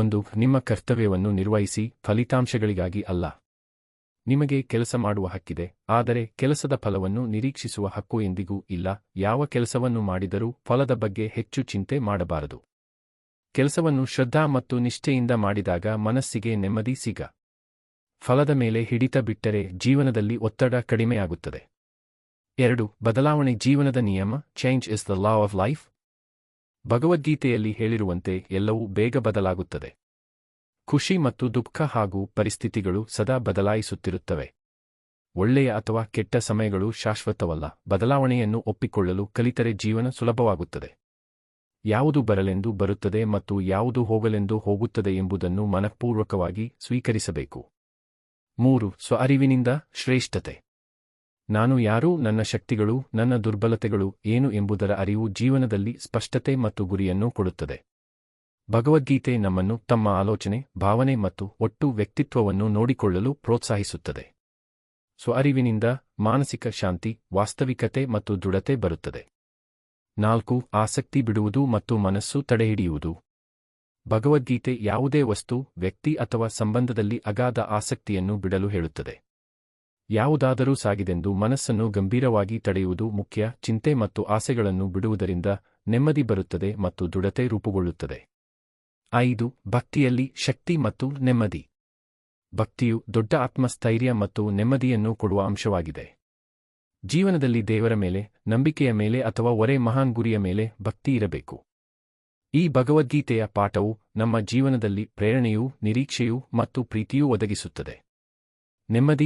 ಒಂದು ನಿಮ್ಮ ಕರ್ತವ್ಯವನ್ನು ನಿರ್ವಹಿಸಿ ಫಲಿತಾಂಶಗಳಿಗಾಗಿ ಅಲ್ಲ. ನಿಮಗೆ ಕೆಲಸ ಮಾಡುವ ಹಕ್ಕಿದೆ, ಆದರೆ ಕೆಲಸದ ಫಲವನ್ನು ನಿರೀಕ್ಷಿಸುವ ಹಕ್ಕು ಎಂದಿಗೂ ಇಲ್ಲ, ಯಾವ ಕೆಲಸವನ್ನು ಮಾಡಿದರೂ ಫಲದ ಬಗ್ಗೆ ಹೆಚ್ಚು ಚಿಂತೆ ಮಾಡಬಾರದು. ಕೆಲಸವನ್ನು ಶ್ರದ್ಧಾ ಮತ್ತು ನಿಷ್ಠೆಯಿಂದ ಮಾಡಿದಾಗ ಮನಸ್ಸಿಗೆ ನೆಮ್ಮದಿ ಸಿಗ. ಫಲದ ಮೇಲೆ ಹಿಡಿತ ಬಿಟ್ಟರೆ ಜೀವನದಲ್ಲಿ ಒತ್ತಡ ಕಡಿಮೆಯಾಗುತ್ತದೆ. ಎರಡು, ಬದಲಾವಣೆ ಜೀವನದ ನಿಯಮ change is the law of life ಭಗವದ್ಗೀತೆಯಲ್ಲಿ ಹೇಳಿರುವಂತೆ ಎಲ್ಲವೂ ಬೇಗ ಬದಲಾಗುತ್ತದೆ. ಖುಷಿ ಮತ್ತು ದುಃಖ ಹಾಗೂ ಪರಿಸ್ಥಿತಿಗಳು ಸದಾ ಬದಲಾಯಿಸುತ್ತಿರುತ್ತವೆ. ಒಳ್ಳೆಯ ಅಥವಾ ಕೆಟ್ಟ ಸಮಯಗಳು ಶಾಶ್ವತವಲ್ಲ, ಬದಲಾವಣೆಯನ್ನು ಒಪ್ಪಿಕೊಳ್ಳಲು ಕಲಿತರೆ ಜೀವನ ಸುಲಭವಾಗುತ್ತದೆ. ಯಾವುದು ಬರಲೆಂದು ಬರುತ್ತದೆ ಮತ್ತು ಯಾವುದು ಹೋಗಲೆಂದು ಹೋಗುತ್ತದೆ ಎಂಬುದನ್ನು ಮನಃಪೂರ್ವಕವಾಗಿ ಸ್ವೀಕರಿಸಬೇಕು. ಮೂರು ಸ್ವ ಅರಿವಿನಿಂದ ಶ್ರೇಷ್ಠತೆ. ನಾನು ಯಾರು, ನನ್ನ ಶಕ್ತಿಗಳು, ನನ್ನ ದುರ್ಬಲತೆಗಳು ಏನು ಎಂಬುದರ ಅರಿವು ಜೀವನದಲ್ಲಿ ಸ್ಪಷ್ಟತೆ ಮತ್ತು ಗುರಿಯನ್ನು ಕೊಡುತ್ತದೆ. ಭಗವದ್ಗೀತೆ ನಮ್ಮನ್ನು ತಮ್ಮ ಆಲೋಚನೆ, ಭಾವನೆ ಮತ್ತು ಒಟ್ಟು ವ್ಯಕ್ತಿತ್ವವನ್ನು ನೋಡಿಕೊಳ್ಳಲು ಪ್ರೋತ್ಸಾಹಿಸುತ್ತದೆ. ಸ್ವ ಅರಿವಿನಿಂದ ಮಾನಸಿಕ ಶಾಂತಿ, ವಾಸ್ತವಿಕತೆ ಮತ್ತು ದೃಢತೆ ಬರುತ್ತದೆ. ನಾಲ್ಕು, ಆಸಕ್ತಿ ಬಿಡುವುದು ಮತ್ತು ಮನಸ್ಸು ತಡೆಹಿಡಿಯುವುದು. ಭಗವದ್ಗೀತೆ ಯಾವುದೇ ವಸ್ತು, ವ್ಯಕ್ತಿ ಅಥವಾ ಸಂಬಂಧದಲ್ಲಿ ಅಗಾಧ ಆಸಕ್ತಿಯನ್ನು ಬಿಡಲು ಹೇಳುತ್ತದೆ. ಯಾವುದಾದರೂ ಸಾಗಿದೆಂದು ಮನಸ್ಸನ್ನು ಗಂಭೀರವಾಗಿ ತಡೆಯುವುದು ಮುಖ್ಯ. ಚಿಂತೆ ಮತ್ತು ಆಸೆಗಳನ್ನು ಬಿಡುವುದರಿಂದ ನೆಮ್ಮದಿ ಬರುತ್ತದೆ ಮತ್ತು ದೃಢತೆ ರೂಪುಗೊಳ್ಳುತ್ತದೆ. ಐದು, ಭಕ್ತಿಯಲ್ಲಿ ಶಕ್ತಿ ಮತ್ತು ನೆಮ್ಮದಿ. ಭಕ್ತಿಯು ದೊಡ್ಡ ಆತ್ಮಸ್ಥೈರ್ಯ ಮತ್ತು ನೆಮ್ಮದಿಯನ್ನು ಕೊಡುವ ಅಂಶವಾಗಿದೆ. ಜೀವನದಲ್ಲಿ ದೇವರ ಮೇಲೆ, ನಂಬಿಕೆಯ ಮೇಲೆ ಅಥವಾ ಒರೆ ಮಹಾನ್ ಗುರಿಯ ಮೇಲೆ ಭಕ್ತಿ ಇರಬೇಕು. ಈ ಭಗವದ್ಗೀತೆಯ ಪಾಠವು ನಮ್ಮ ಜೀವನದಲ್ಲಿ ಪ್ರೇರಣೆಯೂ ನಿರೀಕ್ಷೆಯೂ ಮತ್ತು ಪ್ರೀತಿಯೂ ಒದಗಿಸುತ್ತದೆ. ನೆಮ್ಮದಿ